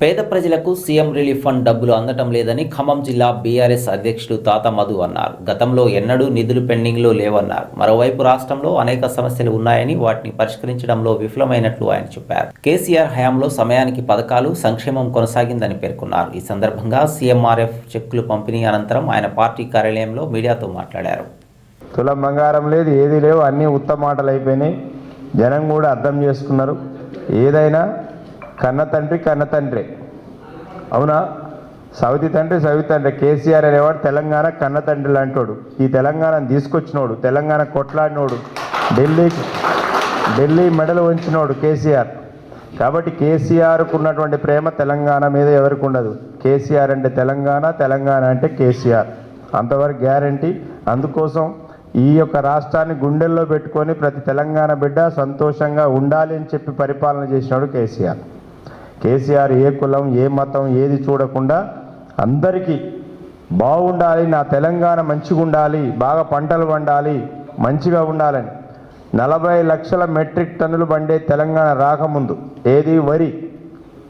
పేద ప్రజలకు CM relief fund డబ్బులు అందటం లేదని ఖమ్మం జిల్లా బీఆర్ఎస్ అధ్యక్షుడు తాత మధు అన్నారు. గతంలో ఎన్నడూ నిధులు పెండింగ్లో లేవన్నారు. మరోవైపు రాష్ట్రంలో అనేక సమస్యలు ఉన్నాయని వాటిని పరిష్కరించడంలో విఫలమైనట్లు ఆయన చెప్పారు. కేసీఆర్ హయాంలో సమయానికి పథకాలు సంక్షేమం కొనసాగిందని పేర్కొన్నారు. ఈ సందర్భంగా సీఎంఆర్ఎఫ్ చెక్కులు పంపిణీ అనంతరం ఆయన పార్టీ కార్యాలయంలో మీడియాతో మాట్లాడారు. తులం బంగారం లేదు ఏది లేవు అన్నీ ఉత్తమ మాటలు అయిపోయినాయి. జనం కూడా అర్థం చేసుకున్నారు. ఏదైనా కన్న తండ్రి కన్న తండ్రి అవునా? సవితి తండ్రి సవితి తండ్రి. కేసీఆర్ అనేవాడు తెలంగాణ కన్న తండ్రి లాంటోడు. ఈ తెలంగాణను తీసుకొచ్చినోడు తెలంగాణ కొట్లాడినోడు ఢిల్లీకి ఢిల్లీ మెడలు ఉంచినోడు కేసీఆర్. కాబట్టి కేసీఆర్కు ఉన్నటువంటి ప్రేమ తెలంగాణ మీద ఎవరికి ఉండదు కేసీఆర్ అంటే తెలంగాణ తెలంగాణ అంటే కేసీఆర్. అంతవరకు గ్యారంటీ. అందుకోసం ఈ యొక్క రాష్ట్రాన్ని గుండెల్లో పెట్టుకొని ప్రతి తెలంగాణ బిడ్డ సంతోషంగా ఉండాలి అని చెప్పి పరిపాలన చేసినాడు కేసీఆర్. కేసీఆర్ ఏ కులం ఏ మతం ఏది చూడకుండా అందరికీ బాగుండాలి నా తెలంగాణ మంచిగా ఉండాలి బాగా పంటలు పండాలి మంచిగా ఉండాలని. నలభై లక్షల మెట్రిక్ టన్నులు పండే తెలంగాణ రాకముందు ఏది వరి.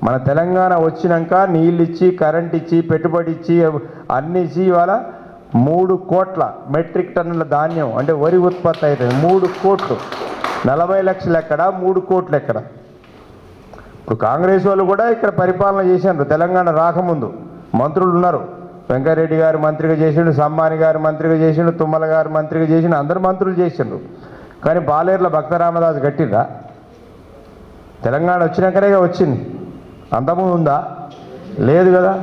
మన తెలంగాణ వచ్చినాక నీళ్ళు ఇచ్చి కరెంట్ ఇచ్చి పెట్టుబడి ఇచ్చి అన్ని ఇచ్చి ఇవాళ మూడు కోట్ల మెట్రిక్ టన్నుల ధాన్యం అంటే వరి ఉత్పత్తి అవుతుంది. మూడు కోట్లు. నలభై లక్షలు ఎక్కడ? మూడు కోట్లు ఎక్కడ? ఇప్పుడు కాంగ్రెస్ వాళ్ళు కూడా ఇక్కడ పరిపాలన చేశారు. తెలంగాణ రాకముందు మంత్రులు ఉన్నారు. వెంకరెడ్డి గారు మంత్రిగా చేసిండు సమ్మాని గారు మంత్రిగా చేసిండు తుమ్మల గారు మంత్రిగా చేసిండు అందరు మంత్రులు చేసిండ్రు. కానీ బాలేర్ల భక్తరామదాస్ గట్టిరా తెలంగాణ వచ్చినాకనే వచ్చింది. అంతకుముందు ఉందా? లేదు కదా.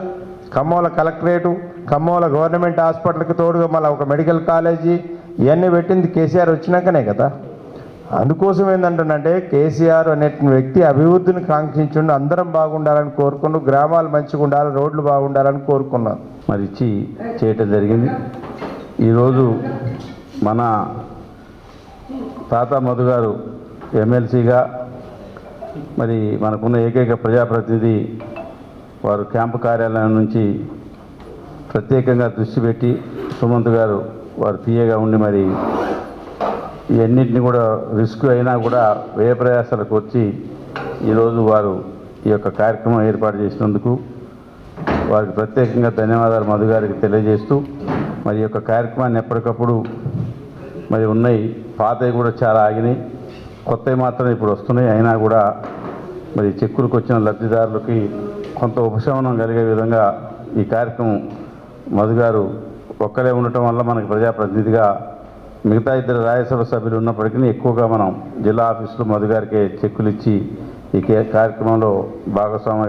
ఖమ్మంలో కలెక్టరేటు ఖమ్మంలో గవర్నమెంట్ హాస్పిటల్కి తోడుగా మళ్ళీ ఒక మెడికల్ కాలేజీ ఇవన్నీ పెట్టింది కేసీఆర్ వచ్చినాకనే కదా. అందుకోసం ఏంటంటే కేసీఆర్ అనే వ్యక్తి అభివృద్ధిని కాంక్షించుండి అందరం బాగుండాలని కోరుకుంటూ గ్రామాలు మంచిగా ఉండాలి రోడ్లు బాగుండాలని కోరుకున్నాను మరి ఇచ్చి చేయటం జరిగింది. ఈరోజు మన తాత మధు గారు ఎమ్మెల్సీగా మరి మనకున్న ఏకైక ప్రజాప్రతినిధి వారు క్యాంపు కార్యాలయం నుంచి ప్రత్యేకంగా దృష్టి పెట్టి సుమంత్ గారు వారు తీయగా ఉండి మరి ఇవన్నిటిని కూడా రిస్క్ అయినా కూడా వ్యయ ప్రయాసాలకు వచ్చి ఈరోజు వారు ఈ యొక్క కార్యక్రమం ఏర్పాటు చేసినందుకు వారికి ప్రత్యేకంగా ధన్యవాదాలు మధు గారికి తెలియజేస్తూ మరి ఈ యొక్క కార్యక్రమాన్ని ఎప్పటికప్పుడు మరి ఉన్నాయి పాతవి కూడా చాలా ఆగినాయి కొత్తవి మాత్రం ఇప్పుడు వస్తున్నాయి అయినా కూడా మరి చెక్కులకు వచ్చిన లబ్ధిదారులకి కొంత ఉపశమనం కలిగే విధంగా ఈ కార్యక్రమం మధు గారు ఒక్కరే ఉండటం వల్ల మనకి ప్రజాప్రతినిధిగా మిగతా ఇద్దరు రాజ్యసభ సభ్యులు ఉన్నప్పటికీ ఎక్కువగా మనం జిల్లా ఆఫీసులో మధు గారికి చెక్కులు ఇచ్చి ఈ కే- కార్యక్రమంలో భాగస్వామి